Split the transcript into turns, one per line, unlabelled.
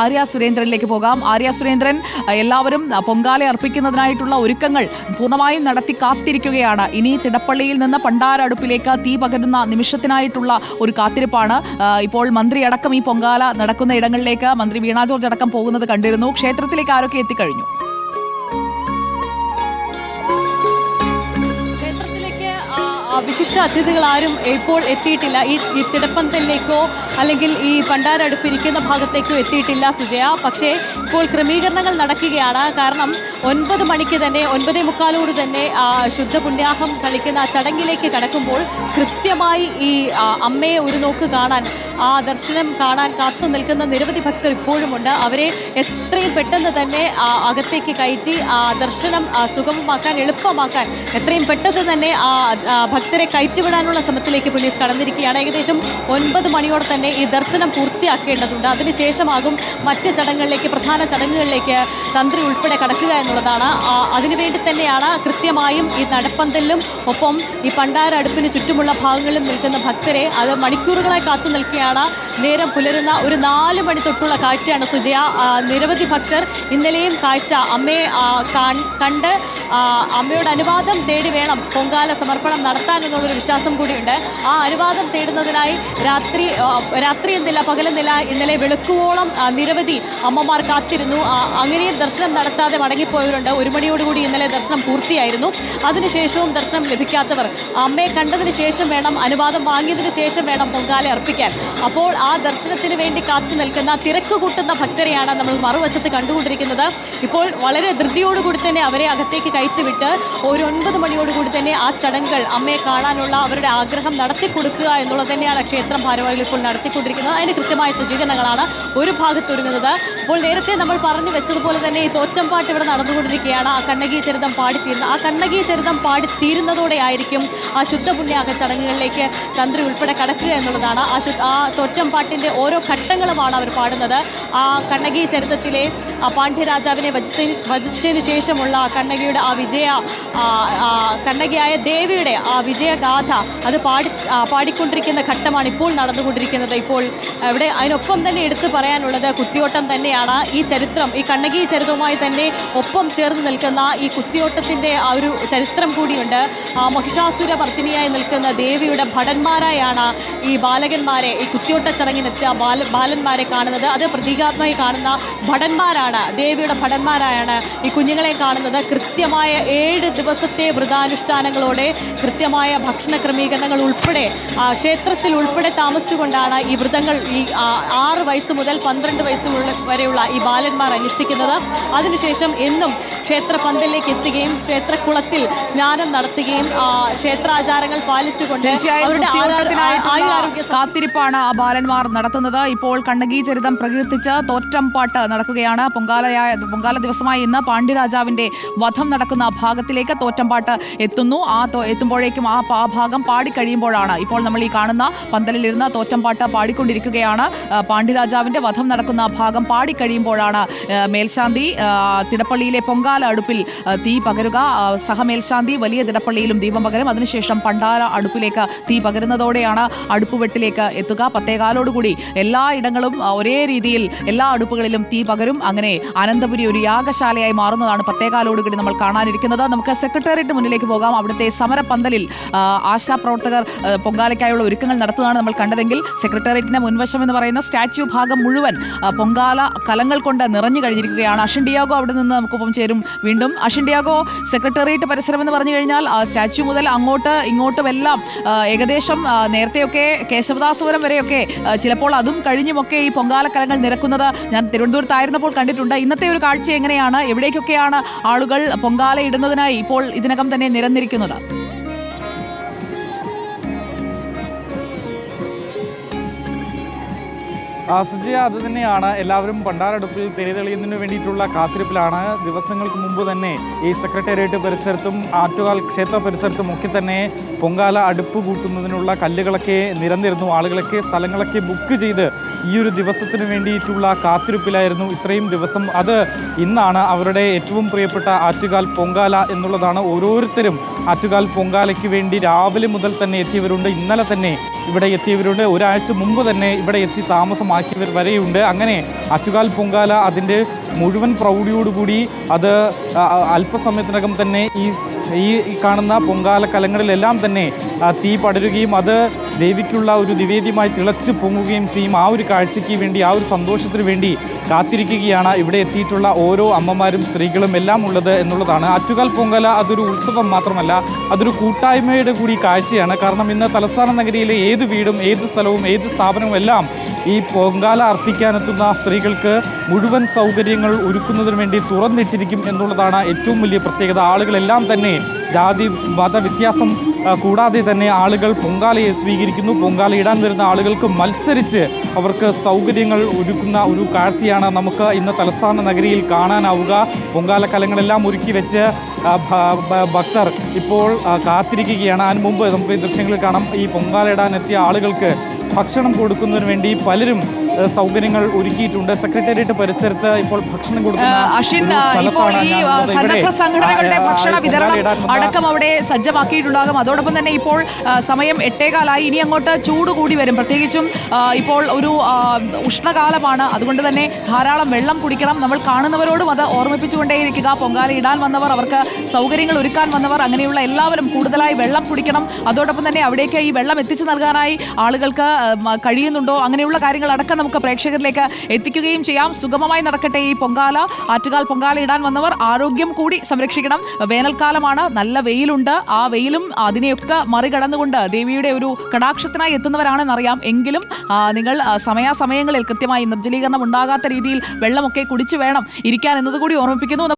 ആര്യ സുരേന്ദ്രനിലേക്ക് പോകാം. ആര്യ സുരേന്ദ്രൻ എല്ലാവരും പൊങ്കാല അർപ്പിക്കുന്നതിനായിട്ടുള്ള ഒരുക്കങ്ങൾ പൂർണമായും നടത്തി കാത്തിരിക്കുകയാണ്. ഇനി തിടപ്പള്ളിയിൽ നിന്ന് പണ്ടാര അടുപ്പിലേക്ക് തീ പകരുന്ന നിമിഷത്തിനായിട്ടുള്ള ഒരു കാത്തിരിപ്പാണ്. ഇപ്പോൾ മന്ത്രി അടക്കം ഈ പൊങ്കാല നടക്കുന്ന ഇടങ്ങളിലേക്ക് മന്ത്രി വീണ ജോർജ് അടക്കം പോകുന്നത് കണ്ടിരുന്നു. ക്ഷേത്രത്തിലേക്ക് ആരൊക്കെ എത്തിക്കഴിഞ്ഞു?
വിശിഷ്ട അതിഥികൾ ആരും ഇപ്പോൾ എത്തിയിട്ടില്ല. ഈ ഈ തിടപ്പന്തലിലേക്കോ അല്ലെങ്കിൽ ഈ പണ്ടാരടുപ്പിരിക്കുന്ന ഭാഗത്തേക്കോ എത്തിയിട്ടില്ല സുജയ. പക്ഷേ ഇപ്പോൾ ക്രമീകരണങ്ങൾ നടക്കുകയാണ്. കാരണം ഒൻപത് മണിക്ക് തന്നെ ഒൻപതേ മുക്കാലോട് തന്നെ ശുദ്ധ പുണ്യാഹം കളിക്കുന്ന ചടങ്ങിലേക്ക് കടക്കുമ്പോൾ കൃത്യമായി ഈ അമ്മയെ ഒരു നോക്ക് കാണാൻ ആ ദർശനം കാണാൻ കാത്തു നിൽക്കുന്ന നിരവധി ഭക്തർ ഇപ്പോഴുമുണ്ട് അവരെ എത്രയും പെട്ടെന്ന് തന്നെ അകത്തേക്ക് കയറ്റി ആ ദർശനം സുഗമമാക്കാൻ എളുപ്പമാക്കാൻ എത്രയും പെട്ടെന്ന് തന്നെ ആ, ഭക്തരെ കയറ്റിവിടാനുള്ള ശ്രമത്തിലേക്ക് പോലീസ് കടന്നിരിക്കുകയാണ്. ഏകദേശം ഒൻപത് മണിയോടെ തന്നെ ഈ ദർശനം പൂർത്തിയാക്കേണ്ടതുണ്ട്. അതിനുശേഷമാകും മറ്റ് ചടങ്ങുകളിലേക്ക് പ്രധാന ചടങ്ങുകളിലേക്ക് തന്ത്രി ഉൾപ്പെടെ കടക്കുക എന്നുള്ളതാണ്. അതിനുവേണ്ടി തന്നെയാണ് കൃത്യമായും ഈ നടപ്പന്തലിലും ഒപ്പം ഈ പണ്ടാര അടുപ്പിന് ചുറ്റുമുള്ള ഭാഗങ്ങളിലും നിൽക്കുന്ന ഭക്തരെ അത് മണിക്കൂറുകളായി കാത്തു നിൽക്കുകയാണ്. നേരം പുലരുന്ന ഒരു നാല് മണി തൊട്ടുള്ള കാഴ്ചയാണ് സുജയ. നിരവധി ഭക്തർ ഇന്നലെയും കാഴ്ച അമ്മയെ കണ്ട് അമ്മയുടെ അനുവാദം തേടി വേണം പൊങ്കാല സമർപ്പണം നടത്താൻ എന്നുള്ളൊരു വിശ്വാസം കൂടിയുണ്ട്. ആ അനുവാദം തേടുന്നതിനായി രാത്രി രാത്രി എന്നില്ല പകലെന്നില്ല ഇന്നലെ വെളുക്കുവോളം നിരവധി അമ്മമാർ കാത്തിരുന്നു. അങ്ങനെയും ദർശനം നടത്താതെ മടങ്ങിപ്പോയവരുണ്ട്. ഒരു മണിയോടുകൂടി ഇന്നലെ ദർശനം പൂർത്തിയായിരുന്നു. അതിനുശേഷവും ദർശനം ലഭിക്കാത്തവർ അമ്മയെ കണ്ടതിന് ശേഷം വേണം അനുവാദം വാങ്ങിയതിന് ശേഷം വേണം പൊങ്കാല അർപ്പിക്കാൻ. അപ്പോൾ ആ ദർശനത്തിന് വേണ്ടി കാത്തു നിൽക്കുന്ന തിരക്ക് കൂട്ടുന്ന ഭക്തരെയാണ് നമ്മൾ മറുവശത്ത് കണ്ടുകൊണ്ടിരിക്കുന്നത്. ഇപ്പോൾ വളരെ ധൃതിയോടുകൂടി തന്നെ അവരെ അകത്തേക്ക് കയറ്റിവിട്ട് ഒരു ഒൻപത് മണിയോടുകൂടി തന്നെ ആ ചടങ്ങുകൾ അമ്മയെ കാണാനുള്ള അവരുടെ ആഗ്രഹം നടത്തി കൊടുക്കുക എന്നുള്ളത് തന്നെയാണ് ക്ഷേത്രം ഭാരവാഹികൾ ഇപ്പോൾ നടത്തിക്കൊണ്ടിരിക്കുന്നത്. അതിന് കൃത്യമായ സജ്ജീകരണങ്ങളാണ് ഒരു ഭാഗത്ത് ഒരുങ്ങുന്നത്. അപ്പോൾ നേരത്തെ നമ്മൾ പറഞ്ഞു വെച്ചതുപോലെ തന്നെ ഈ തോറ്റംപാട്ട് ഇവിടെ നടന്നുകൊണ്ടിരിക്കുകയാണ്. ആ കണ്ണകീ ചരിതം പാടിത്തീരുന്ന ആ കണ്ണകീ ചരിതം പാടിത്തീരുന്നതോടെ ആയിരിക്കും ആ ശുദ്ധ പുണ്യാക ചടങ്ങുകളിലേക്ക് തന്ത്രി ഉൾപ്പെടെ കടക്കുക എന്നുള്ളതാണ്. ആ ശു ആ തോറ്റംപാട്ടിന്റെ ഓരോ ഘട്ടങ്ങളുമാണ് അവർ പാടുന്നത്. ആ കണ്ണകി ചരിത്രത്തിലെ പാണ്ഡ്യരാജാവിനെ വധിച്ചതിന് വധിച്ചതിന് ശേഷമുള്ള കണ്ണകിയുടെ ആ വിജയ കണ്ണകിയായ ദേവിയുടെ ആ വിജയഗാഥ അത് പാടി പാടിക്കൊണ്ടിരിക്കുന്ന ഘട്ടമാണ് ഇപ്പോൾ നടന്നുകൊണ്ടിരിക്കുന്നത്. ഇപ്പോൾ ഇവിടെ അതിനൊപ്പം തന്നെ എടുത്തു പറയാനുള്ളത് കുത്തിയോട്ടം തന്നെയാണ്. ഈ ചരിത്രം ഈ കണ്ണകി ചരിത്രവുമായി തന്നെ ഒപ്പം ചേർന്ന് നിൽക്കുന്ന ഈ കുത്തിയോട്ടത്തിന്റെ ആ ഒരു ചരിത്രം കൂടിയുണ്ട്. മഹിഷാസുര ഭർത്തിനിയായി നിൽക്കുന്ന ദേവിയുടെ ഭടന്മാരായാണ് ഈ ബാലകന്മാരെ ഈ കുത്തിയോട്ട ചടങ്ങിനെത്തിയ ബാല ബാലന്മാരെ കാണുന്നത്. അത് പ്രതീകാത്മകമായി കാണുന്ന ഭടന്മാരാണ്. ദേവിയുടെ ഭടന്മാരായാണ് ഈ കുഞ്ഞുങ്ങളെ കാണുന്നത്. കൃത്യമായ ഏഴ് ദിവസത്തെ വ്രതാനുഷ്ഠാനങ്ങളോടെ കൃത്യമായ ഭക്ഷണ ക്രമീകരണങ്ങൾ ഉൾപ്പെടെ ക്ഷേത്രത്തിൽ ഉൾപ്പെടെ താമസിച്ചുകൊണ്ടാണ് ഈ വ്രതങ്ങൾ ഈ ആറ് വയസ്സ് മുതൽ പന്ത്രണ്ട് വയസ്സ് വരെയുള്ള ഈ ബാലന്മാർ അനുഷ്ഠിക്കുന്നത്. അതിനുശേഷം എന്നും ക്ഷേത്ര പന്തലിലേക്ക് എത്തുകയും ക്ഷേത്രക്കുളത്തിൽ സ്നാനം നടത്തുകയും ക്ഷേത്രാചാരങ്ങൾ പാലിച്ചുകൊണ്ട്
കാത്തിരിപ്പാണ് ആ ബാലന്മാർ നടത്തുന്നത്. ഇപ്പോൾ കണ്ണകി ചരിതം പ്രകീർത്തിച്ച് തോറ്റംപാട്ട് നടക്കുകയാണ്. പൊങ്കാലയായ പൊങ്കാല ദിവസമായി ഇന്ന് പാണ്ഡ്യരാജാവിന്റെ വധം നടക്കുന്ന ഭാഗത്തിലേക്ക് തോറ്റംപാട്ട് എത്തുന്നു. ആ എത്തുമ്പോഴേക്കും ആ ഭാഗം പാടിക്കഴിയുമ്പോഴാണ് ഇപ്പോൾ നമ്മൾ ഈ കാണുന്ന പന്തലിലിരുന്ന് തോറ്റംപാട്ട് പാടിക്കൊണ്ടിരിക്കുകയാണ്. പാണ്ഡ്യരാജാവിന്റെ വധം നടക്കുന്ന ഭാഗം പാടിക്കഴിയുമ്പോഴാണ് മേൽശാന്തി തിടപ്പള്ളിയിലെ പൊങ്കാല അടുപ്പിൽ തീ പകരുക. സഹമേൽശാന്തി വലിയ തിടപ്പള്ളിയിലും ദീപം പകരും. അതിനുശേഷം പണ്ടാല അടുപ്പിലേക്ക് തീ പകരുന്നതോടെയാണ് അടുപ്പുവെട്ടിലേക്ക് എത്തുക. പത്തേകാലോടുകൂടി എല്ലാ ഇടങ്ങളും ഒരേ രീതിയിൽ എല്ലാ അടുപ്പുകളിലും തീ പകരും. അങ്ങനെ അനന്തപുരി ഒരു യാഗശാലയായി മാറുന്നതാണ് പത്തേകാലോടുകൂടി നമ്മൾ കാണാനിരിക്കുന്നത്. നമുക്ക് സെക്രട്ടേറിയറ്റ് മുന്നിലേക്ക് പോകാം. അവിടുത്തെ സമരപന്തലിൽ ആശാപ്രവർത്തകർ പൊങ്കാലയ്ക്കായുള്ള ഒരുക്കങ്ങൾ നടത്തുന്നതാണ് നമ്മൾ കണ്ടതെങ്കിൽ സെക്രട്ടേറിയറ്റിന്റെ മുൻവശം എന്ന് പറയുന്ന സ്റ്റാച്യു ഭാഗം മുഴുവൻ പൊങ്കാല കലങ്ങൾ കൊണ്ട് നിറഞ്ഞു കഴിഞ്ഞിരിക്കുകയാണ്. അഷൻ ഡിയാഗോ അവിടെ നിന്ന് നമുക്കൊപ്പം ചേരും. വീണ്ടും അഷിൻഡിയാഗോ സെക്രട്ടേറിയറ്റ് പരിസരം എന്ന് പറഞ്ഞു കഴിഞ്ഞാൽ സ്റ്റാച്യു മുതൽ അങ്ങോട്ട് ഇങ്ങോട്ടും എല്ലാം ഏകദേശം നേരത്തെയൊക്കെ കേശവദാസപുരം വരെയൊക്കെ ചിലപ്പോൾ അതും കഴിഞ്ഞുമൊക്കെ ഈ പൊങ്കാല കലങ്ങൾ നിരക്കുന്നത് ഞാൻ തിരുവനന്തപുരത്തായിരുന്നപ്പോൾ കണ്ടിട്ടുണ്ട്. ഇന്നത്തെ ഒരു കാഴ്ച എങ്ങനെയാണ്? എവിടേക്കൊക്കെയാണ് ആളുകൾ പൊങ്കാല ഇടുന്നതിനായി ഇപ്പോൾ ഇതിനകം തന്നെ നിരന്നിരിക്കുന്നത്?
സുജിയ അത് തന്നെയാണ്. എല്ലാവരും പണ്ടാരടുപ്പിൽ തിരിതെളിയുന്നതിന് വേണ്ടിയിട്ടുള്ള കാത്തിരിപ്പിലാണ്. ദിവസങ്ങൾക്ക് മുമ്പ് തന്നെ ഈ സെക്രട്ടേറിയറ്റ് പരിസരത്തും ആറ്റുകാൽ ക്ഷേത്ര പരിസരത്തും ഒക്കെ തന്നെ പൊങ്കാല അടുപ്പ് കൂട്ടുന്നതിനുള്ള കല്ലുകളൊക്കെ നിരന്നിരുന്നു. ആളുകളൊക്കെ സ്ഥലങ്ങളൊക്കെ ബുക്ക് ചെയ്ത് ഈ ഒരു ദിവസത്തിന് വേണ്ടിയിട്ടുള്ള കാത്തിരിപ്പിലായിരുന്നു ഇത്രയും ദിവസം. അത് ഇന്നാണ് അവരുടെ ഏറ്റവും പ്രിയപ്പെട്ട ആറ്റുകാൽ പൊങ്കാല എന്നുള്ളതാണ് ഓരോരുത്തരും ആറ്റുകാൽ പൊങ്കാലയ്ക്ക് വേണ്ടി രാവിലെ മുതൽ തന്നെ എത്തിയവരുണ്ട്. ഇന്നലെ തന്നെ ഇവിടെ എത്തിയവരുണ്ട്. ഒരാഴ്ച മുമ്പ് തന്നെ ഇവിടെ എത്തി താമസം ഭാഗമാക്കിയവർ വരെയുണ്ട്. അങ്ങനെ അറ്റുകാൽ പൊങ്കാല അതിന്റെ മുഴുവൻ പ്രൗഢിയോടുകൂടി അത് അല്പസമയത്തിനകം തന്നെ ഈ ഈ കാണുന്ന പൊങ്കാല കലങ്ങളിലെല്ലാം തന്നെ തീ പടരുകയും അത് ദേവിക്കുള്ള ഒരു നിവേദ്യമായി തിളച്ച് പൊങ്ങുകയും ചെയ്യും. ആ ഒരു കാഴ്ചയ്ക്ക് വേണ്ടി ആ ഒരു സന്തോഷത്തിന് വേണ്ടി കാത്തിരിക്കുകയാണ് ഇവിടെ എത്തിയിട്ടുള്ള ഓരോ അമ്മമാരും സ്ത്രീകളും എല്ലാം ഉള്ളത് എന്നുള്ളതാണ്. ആറ്റുകാൽ പൊങ്കാല അതൊരു ഉത്സവം മാത്രമല്ല അതൊരു കൂട്ടായ്മയുടെ കൂടി കാഴ്ചയാണ്. കാരണം ഇന്ന് തലസ്ഥാന നഗരിയിലെ ഏത് വീടും ഏത് സ്ഥലവും ഏത് സ്ഥാപനവും എല്ലാം ഈ പൊങ്കാല അർപ്പിക്കാനെത്തുന്ന സ്ത്രീകൾക്ക് മുഴുവൻ സൗകര്യങ്ങൾ ഒരുക്കുന്നതിന് വേണ്ടി തുറന്നിട്ടിരിക്കും എന്നുള്ളതാണ് ഏറ്റവും വലിയ പ്രത്യേകത. ആളുകളെല്ലാം തന്നെ ജാതി മത വ്യത്യാസം കൂടാതെ തന്നെ ആളുകൾ പൊങ്കാലയെ സ്വീകരിക്കുന്നു. പൊങ്കാല ഇടാൻ വരുന്ന ആളുകൾക്ക് മത്സരിച്ച് അവർക്ക് സൗകര്യങ്ങൾ ഒരുക്കുന്ന ഒരു കാഴ്ചയാണ് നമുക്ക് ഇന്ന് തലസ്ഥാന നഗരിയിൽ കാണാനാവുക. പൊങ്കാല കലങ്ങളെല്ലാം ഒരുക്കി വെച്ച് ഭക്തർ ഇപ്പോൾ കാത്തിരിക്കുകയാണ്. അതിന് മുമ്പ് നമുക്ക് ഈ ദൃശ്യങ്ങളിൽ കാണാം. ഈ പൊങ്കാല ഇടാൻ എത്തിയ ആളുകൾക്ക് ഭക്ഷണം കൊടുക്കുന്നതിന് വേണ്ടി പലരും സൗകര്യങ്ങൾ ഒരുക്കിയിട്ടുണ്ട്. സെക്രട്ടേറിയറ്റ് പരിസരത്ത് ഇപ്പോൾ ഭക്ഷണം കൊടുക്കുന്ന
അഷിൻ ഇപ്പോൾ ഈ സന്നദ്ധ സംഘടനകളുടെ ഭക്ഷണ വിതരണം അടക്കം അവിടെ സജ്ജമാക്കിയിട്ടുണ്ടാകും. അതോടൊപ്പം തന്നെ ഇപ്പോൾ സമയം എട്ടേകാലായി. ഇനി അങ്ങോട്ട് ചൂട് കൂടി വരും. പ്രത്യേകിച്ചും ഇപ്പോൾ ഒരു ഉഷ്ണകാലമാണ്. അതുകൊണ്ട് തന്നെ ധാരാളം വെള്ളം കുടിക്കണം. നമ്മൾ കാണുന്നവരോടും അത് ഓർമ്മിപ്പിച്ചുകൊണ്ടേയിരിക്കുക. പൊങ്കാല ഇടാൻ വന്നവർ അവർക്ക് സൗകര്യങ്ങൾ ഒരുക്കാൻ വന്നവർ അങ്ങനെയുള്ള എല്ലാവരും കൂടുതലായി വെള്ളം കുടിക്കണം. അതോടൊപ്പം തന്നെ അവിടേക്ക് ഈ വെള്ളം എത്തിച്ചു നൽകാനായി ആളുകൾക്ക് കഴിയുന്നുണ്ടോ? അങ്ങനെയുള്ള കാര്യങ്ങൾ അടക്കം നമുക്ക് പ്രേക്ഷകരിലേക്ക് എത്തിക്കുകയും ചെയ്യാം. സുഗമമായി നടക്കട്ടെ ഈ പൊങ്കാല. ആറ്റുകാൽ പൊങ്കാല ഇടാൻ വന്നവർ ആരോഗ്യം കൂടി സംരക്ഷിക്കണം. വേനൽക്കാലമാണ്. നല്ല വെയിലുണ്ട്. ആ വെയിലും അതിനെയൊക്കെ മറികടന്നുകൊണ്ട് ദേവിയുടെ ഒരു കടാക്ഷത്തിനായി എത്തുന്നവരാണെന്നറിയാം. എങ്കിലും നിങ്ങൾ സമയാസമയങ്ങളിൽ കൃത്യമായി നിർജലീകരണം ഉണ്ടാകാത്ത രീതിയിൽ വെള്ളമൊക്കെ കുടിച്ചു വേണം ഇരിക്കാൻ എന്നതുകൂടി ഓർമ്മിപ്പിക്കുന്നു.